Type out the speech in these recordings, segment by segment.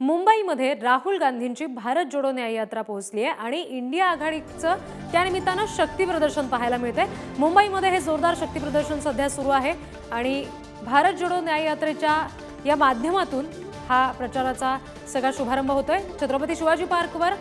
मुंबईमध्ये राहुल गांधींची भारत जोडो न्याय यात्रा पोहोचली आहे आणि इंडिया आघाडीचं त्यानिमित्तानं शक्ती प्रदर्शन पाहायला मिळतंय. मुंबईमध्ये हे जोरदार शक्ती प्रदर्शन सध्या सुरू आहे आणि भारत जोडो न्याय यात्रेच्या या माध्यमातून हा प्रचाराचा सगळा शुभारंभ होतोय. छत्रपती शिवाजी पार्कवर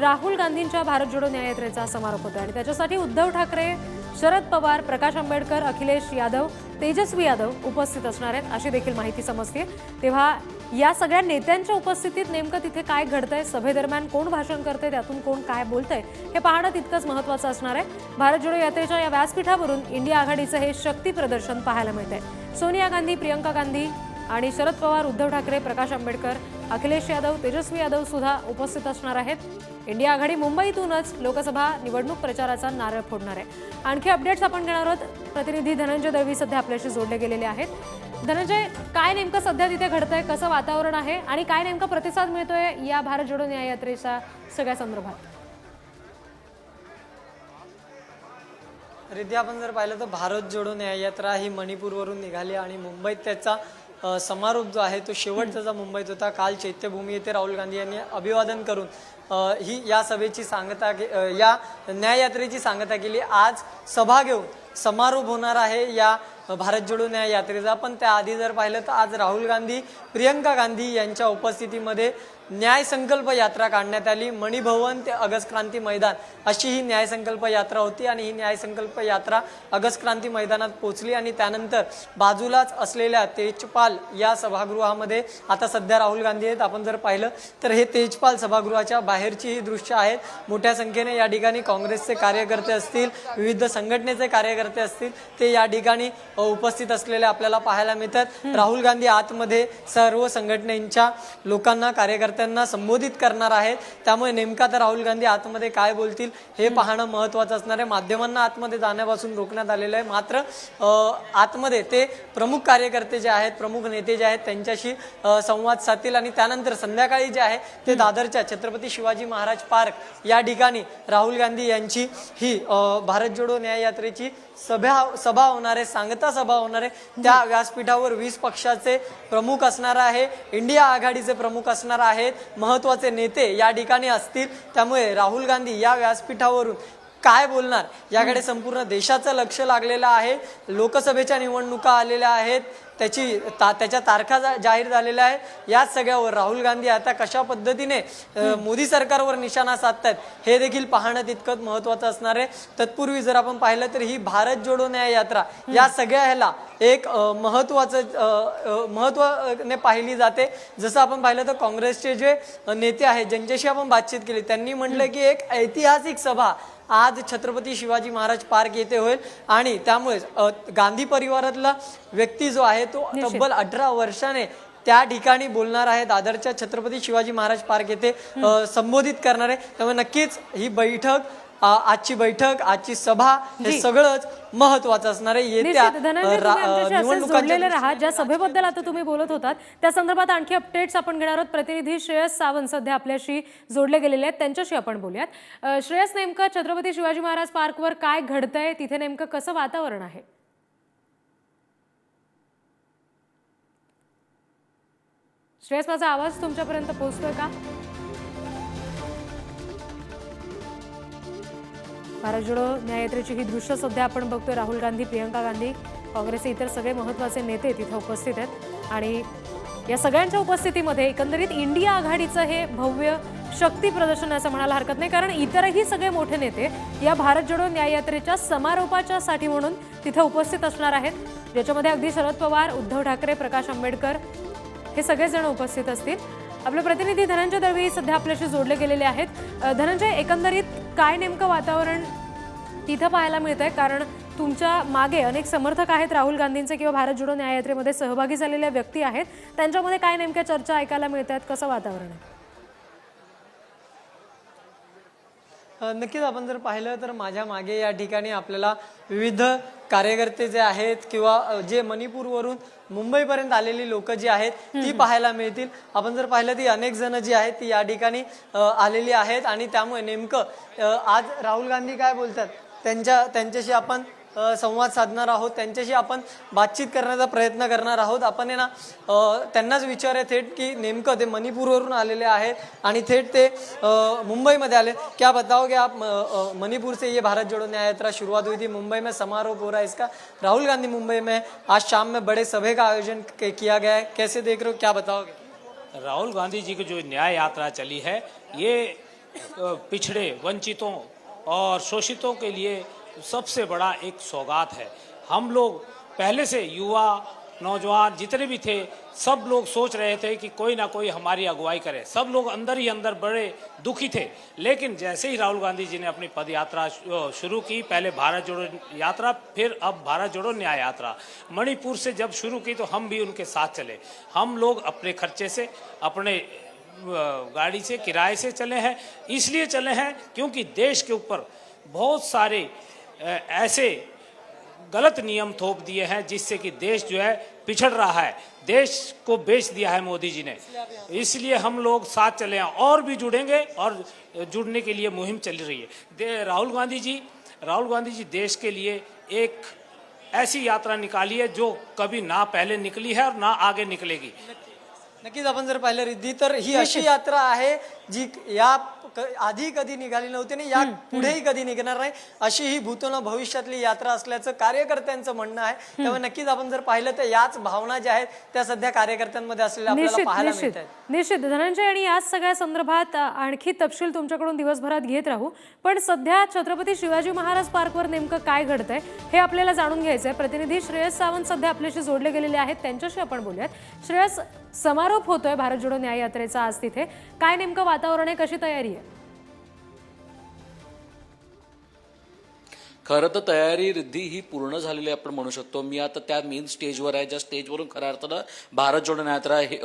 राहुल गांधींच्या भारत जोडो न्याय यात्रेचा समारोप होतोय. आणि त्याच्यासाठी उद्धव ठाकरे शरद पवार प्रकाश आंबेडकर अखिलेश यादव तेजस्वी यादव उपस्थित असणार आहेत अशी देखील माहिती समजते तेव्हा या सगळ्या नेत्यांच्या उपस्थितीत नेमकं तिथे काय घडतंय सभेदरम्यान कोण भाषण करते त्यातून कोण काय बोलतंय हे पाहणं तितकंच महत्त्वाचं असणार आहे. भारत जोडो यात्रेच्या या व्यासपीठावरून इंडिया आघाडीचं हे शक्ती प्रदर्शन पाहायला मिळतंय. सोनिया गांधी प्रियंका गांधी आणि शरद पवार उद्धव ठाकरे प्रकाश आंबेडकर अखिलेश यादव तेजस्वी यादव सुद्धा उपस्थित असणार आहेत. इंडिया आघाडी मुंबईतूनच लोकसभा निवडणूक प्रचाराचा नारळ फोडणार आहे. आणखी अपडेट्स आपण घेणार आहोत. प्रतिनिधी धनंजय दळवी सध्या आपल्याशी जोडले गेलेले आहेत. धनंजय काय नेमकं सध्या तिथे घडतंय? कसं वातावरण आहे? आणि काय नेमका प्रतिसाद मिळतोय या भारत जोडो न्याय यात्रेच्या सगळ्या संदर्भात? रिद्या आपण जर पाहिलं तर भारत जोडो न्याय यात्रा ही मणिपूरवरून निघाली आणि मुंबईत त्याचा समारोप जो आहे तो शेवटचा जो मुंबईत होता काल चैत्यभूमी येथे राहुल गांधी यांनी अभिवादन करून ही या सभेची सांगता के- या न्याययात्रेची सांगता केली. आज सभा घेऊन समारोप होणार आहे या भारत जोडो न्याय यात्रेचा पण त्याआधी जर पाहिलं तर आज राहुल गांधी प्रियंका गांधी यांच्या उपस्थितीमध्ये न्याय संकल्प यात्रा काढण्यात आली. मणिभवन ते अगस्ट क्रांती मैदान अशी ही न्याय संकल्प यात्रा होती आणि ही न्याय संकल्प यात्रा अगस्ट क्रांती मैदानात पोहोचली आणि त्यानंतर बाजूलाच असलेल्या तेजपाल या सभागृहामध्ये आता सध्या राहुल गांधी आहेत आपण जर पाहिलं तर हे तेजपाल सभागृहाच्या बाहेरची ही दृश्य आहेत. मोठ्या संख्येने या ठिकाणी काँग्रेसचे कार्यकर्ते असतील विविध संघटनेचे कार्यकर्ते असतील ते या ठिकाणी उपस्थित असलेले आपल्याला पाहायला मिळतात. राहुल गांधी आतमध्ये सर्व संघटनेच्या लोकांना कार्यकर्त्यांना संबोधित करणार आहेत. त्यामुळे नेमका तर राहुल गांधी आतमध्ये काय बोलतील हे पाहणं महत्त्वाचं असणार आहे. माध्यमांना आतमध्ये जाण्यापासून रोखण्यात आलेलं आहे. मात्र आतमध्ये ते प्रमुख कार्यकर्ते जे आहेत प्रमुख नेते जे आहेत त्यांच्याशी संवाद साधतील आणि त्यानंतर संध्याकाळी जे आहे ते दादरच्या छत्रपती शिवाजी महाराज पार्क या ठिकाणी राहुल गांधी यांची ही भारत जोडो न्याय यात्रेची सभा सभा होणार आहे सांगता सभा होणार आहे. त्या व्यासपीठावर वीस पक्षाचे प्रमुख असणार आहे. इंडिया आघाडीचे प्रमुख असणार आहेत. महत्त्वाचे नेते या ठिकाणी असतील. त्यामुळे राहुल गांधी या व्यासपीठावरून काय बोलणार? याकडे संपूर्ण देशाचं लक्ष लागलेलं आहे. लोकसभेच्या निवडणुका आलेल्या आहेत. त्याची ता त्याच्या तारखा जा- जाहीर झालेल्या आहे याच सगळ्यावर राहुल गांधी आता कशा पद्धतीने मोदी सरकारवर निशाणा साधतायत हे देखील पाहणं तितकंच महत्वाचं असणार आहे. तत्पूर्वी जर आपण पाहिलं तर ही भारत जोडो न्याय यात्रा या सगळ्या ह्याला एक अ, महत्वाने पाहिली जाते. जसं आपण पाहिलं तर काँग्रेसचे जे नेते आहेत ज्यांच्याशी आपण बातचीत केली त्यांनी म्हटलं की एक ऐतिहासिक सभा आज छत्रपती शिवाजी महाराज पार्क येथे होईल. आणि त्यामुळे अ, गांधी परिवारातला व्यक्ती जो आहे तो तब्बल अठरा वर्षाने त्या ठिकाणी बोलणार आहे. दादरच्या छत्रपती शिवाजी महाराज पार्क येथे संबोधित करणार आहे. त्यामुळे नक्कीच ही बैठक आजची बैठक आजची सभा हे सगळंच महत्वाचं असणार आहे. येत्या निवडणुकांच्या राहा. ज्या सभेबद्दल आता तुम्ही बोलत होतात त्या संदर्भात आणखी अपडेट्स आपण घेणार आहोत. प्रतिनिधी श्रेयस सावंत सध्या आपल्याशी जोडले गेलेले आहेत. त्यांच्याशी आपण बोलूयात. श्रेयस नेमकं छत्रपती शिवाजी महाराज पार्कवर काय घडतंय? तिथे नेमकं कसं वातावरण आहे? श्रेयस माझा आवाज तुमच्यापर्यंत पोहोचतोय का? भारत जोडो न्याययात्रेची ही दृश्य सध्या आपण बघतोय राहुल गांधी प्रियंका गांधी. काँग्रेसचे इतर सगळे महत्त्वाचे नेते तिथे उपस्थित आहेत. आणि या सगळ्यांच्या उपस्थितीमध्ये एकंदरीत इंडिया आघाडीचं हे भव्य शक्ती प्रदर्शन असं म्हणायला हरकत नाही. कारण इतरही सगळे मोठे नेते या भारत जोडो न्याययात्रेच्या समारोपाच्या साठी म्हणून तिथे उपस्थित असणार आहेत. ज्याच्यामध्ये अगदी शरद पवार उद्धव ठाकरे प्रकाश आंबेडकर हे सगळेजण उपस्थित असतील. आपले प्रतिनिधी धनंजय दळवी सध्या आपल्याशी जोडले गेलेले आहेत. धनंजय एकंदरीत काय नेमकं वातावरण तिथं पाहायला मिळत आहे कारण तुमच्या मागे अनेक समर्थक आहेत राहुल गांधींचे किंवा भारत जोडो न्याययात्रेमध्ये सहभागी झालेल्या व्यक्ती आहेत. त्यांच्यामध्ये काय नेमक्या चर्चा ऐकायला मिळत आहेत कसं वातावरण आहे? नक्कीच आपण जर पाहिलं तर माझ्या मागे या ठिकाणी आपल्याला विविध कार्यकर्ते जे आहेत किंवा जे मणिपूरवरून मुंबईपर्यंत आलेली लोक जी आहेत ती पाहायला मिळतील. आपण जर पाहिलं ती अनेक जण जी आहेत ती या ठिकाणी आलेली आहेत. आणि त्यामुळे नेमकं आज राहुल गांधी काय बोलतात? त्यांच्या त्यांच्याशी आपण संवाद साधणार आहोत. त्यांच्याशी आपण बातचीत करण्याचा प्रयत्न करणार आहोत. आपण आहे ना त्यांनाच विचार आहे थेट की नेमकं ते मणिपूरवरून आलेले आहेत आणि थेट ते मुंबईमध्ये आले. क्या बताओगे आप अ, मणिपुर से ये भारत जोड़ो न्याय यात्रा शुरुआत हुई थी. मुंबई में समारोह हो रहा है इसका. राहुल गांधी मुंबई में आज शाम में बड़े सभा का आयोजन के- किया गया है. कैसे देख रहे हो? क्या बताओगे? राहुल गांधी जी की जो न्याय यात्रा चली है ये पिछड़े वंचितों और शोषितों के लिए सबसे बड़ा एक सौगात है। हम लोग पहले से युवा, नौजवान जितने भी थे, सब लोग सोच रहे थे कि कोई ना कोई हमारी अगुवाई करे। सब लोग अंदर ही अंदर बड़े दुखी थे। लेकिन जैसे ही राहुल गांधी जी ने अपनी पद यात्रा शुरू की, पहले भारत जोड़ो यात्रा, फिर अब भारत जोड़ो न्याय यात्रा। मणिपुर से जब शुरू की तो हम भी उनके साथ चले। हम लोग अपने खर्चे से, अपने गाड़ी से, किराए से चले हैं। इसलिए चले हैं क्योंकि देश के ऊपर बहुत सारे ऐसे गलत नियम थोप दिए हैं जिससे कि देश जो है पिछड़ रहा है। देश को बेच दिया है मोदी जी ने। इसलिए हम लोग साथ चले हैं और भी जुड़ेंगे और जुड़ने के लिए मुहिम चल रही है। राहुल गांधी जी राहुल गांधी जी देश के लिए एक ऐसी यात्रा निकाली है जो कभी ना पहले निकली है और ना आगे निकलेगी। नक्कीच आपण जर पाहिलं रिद्धी तर ही अशी यात्रा आहे जी या आधी कधी निघाली नव्हती आणि या पुढेही कधी निघणार नाही अशी ही भूतोन भविष्यातली यात्रा असल्याचं कार्यकर्त्यांचं म्हणणं आहे. त्यामुळे नक्कीच आपण जर पाहिलं तर याच भावना ज्या आहेत त्या सध्या कार्यकर्त्यांमध्ये असलेल्या आपल्याला निश्चित पाहायला धनंजय आणि याच सगळ्या संदर्भात आणखी तपशील तुमच्याकडून दिवसभरात घेत राहू. पण सध्या छत्रपती शिवाजी महाराज पार्कवर नेमकं काय घडतंय हे आपल्याला जाणून घ्यायचंय. प्रतिनिधी श्रेयस सावंत सध्या आपल्याशी जोडले गेलेले आहेत. त्यांच्याशी आपण बोलूयात. श्रेयस समारोप होतोय भारत जोडो न्याय यात्रेचा आज तिथे. काय नेमकं वातावरण आहे कशी तयारी आहे? खरं तर तयारी रिद्धी ही पूर्ण झालेली आपण म्हणू शकतो. मी आता त्या मेन स्टेजवर आहे. ज्या स्टेजवरून खऱ्या अर्थानं भारत जोडो यात्रा हे,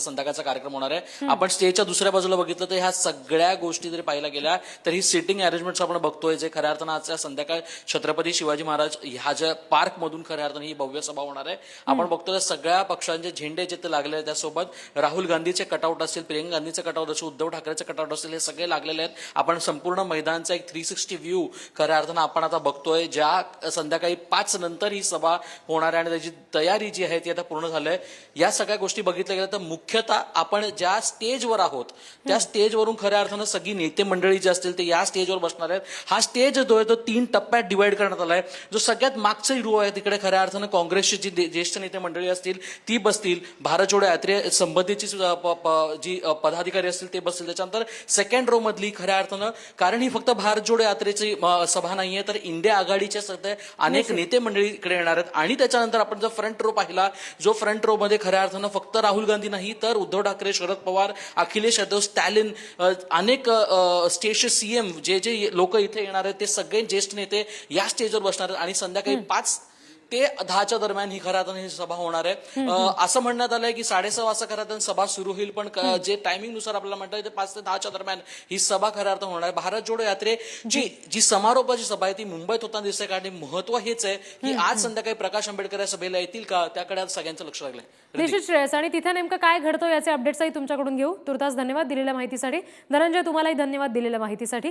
संध्याकाळचा कार्यक्रम होणार आहे. आपण स्टेजच्या दुसऱ्या बाजूला बघितलं तर ह्या सगळ्या गोष्टी जरी पाहायला गेल्या तर ही सिटिंग अरेंजमेंट्स आपण बघतोय जे खऱ्या अर्थानं आजच्या संध्याकाळ छत्रपती शिवाजी महाराज ह्या ज्या पार्क मधून खऱ्या अर्थानं ही भव्य सभा होणार आहे. आपण बघतोय सगळ्या पक्षांचे झेंडे जे ते लागले आहेत त्यासोबत राहुल गांधीचे कटआउट असतील प्रियंका गांधीचे कटआउट असेल उद्धव ठाकरेचे कटआउट असतील हे सगळे लागलेले आहेत. आपण संपूर्ण मैदानचा एक थ्री सिक्स्टी व्ह्यू खऱ्या अर्थानं आपण आता बघतोय ज्या संध्याकाळी पाच नंतर ही सभा होणार आहे आणि त्याची तयारी जी आहे ती आता पूर्ण झाली आहे या सगळ्या गोष्टी बघितल्या गेल्या तर मुख्यतः आपण ज्या स्टेजवर आहोत त्या स्टेजवरून खऱ्या अर्थानं सगळी नेते मंडळी जी असतील ते या स्टेजवर बसणार आहेत. हा स्टेज जो आहे तो तीन टप्प्यात डिवाइड करण्यात आला आहे जो सगळ्यात मागचा रो आहे तिकडे खऱ्या अर्थानं काँग्रेसची जी ज्येष्ठ नेते मंडळी असतील ती बसतील. भारत जोडो यात्रे संबंधीची जी पदाधिकारी असतील ते बसतील. त्याच्यानंतर सेकंड रो मधली खऱ्या अर्थानं कारण ही फक्त भारत जोडो यात्रेची सभा नाहीये तर इंडिया आघाडीच्या सध्या अनेक नेते मंडळी इकडे येणार आहेत. आणि त्याच्यानंतर आपण जर फ्रंट रो पाहिला जो फ्रंट रो मध्ये खऱ्या अर्थानं फक्त राहुल गांधी नाही तर उद्धव ठाकरे शरद पवार अखिलेश यादव स्टॅलिन अनेक स्टेजचे सीएम जे जे लोक इथे येणार आहेत ते सगळे ज्येष्ठ नेते या स्टेजवर बसणार आहेत. आणि संध्याकाळी पाच ते दहाच्या दरम्यान ही अर्थानं ही सभा होणार आहे. असं म्हणण्यात आलंय की साडेसहा वाजता अर्थानं सभा सुरू होईल पण जे टायमिंगनुसार आपल्याला म्हणतात ते पाच ते दहाच्या दरम्यान ही सभा खऱ्या अर्थानं होणार आहे. भारत जोडो यात्रे जी जी. समारोपाची सभा आहे ती मुंबईत होताना दिसते कारण महत्त्व हेच आहे की आज संध्याकाळी प्रकाश आंबेडकर या सभेला येतील का? त्याकडे आज सगळ्यांचं लक्ष लागलंय. निश्चित श्रेयस आणि तिथे नेमकं काय घडतं याचे अपडेट्सही तुमच्याकडून घेऊ. तुर्तास धन्यवाद दिलेल्या माहितीसाठी. धनंजय तुम्हालाही धन्यवाद दिलेल्या माहितीसाठी.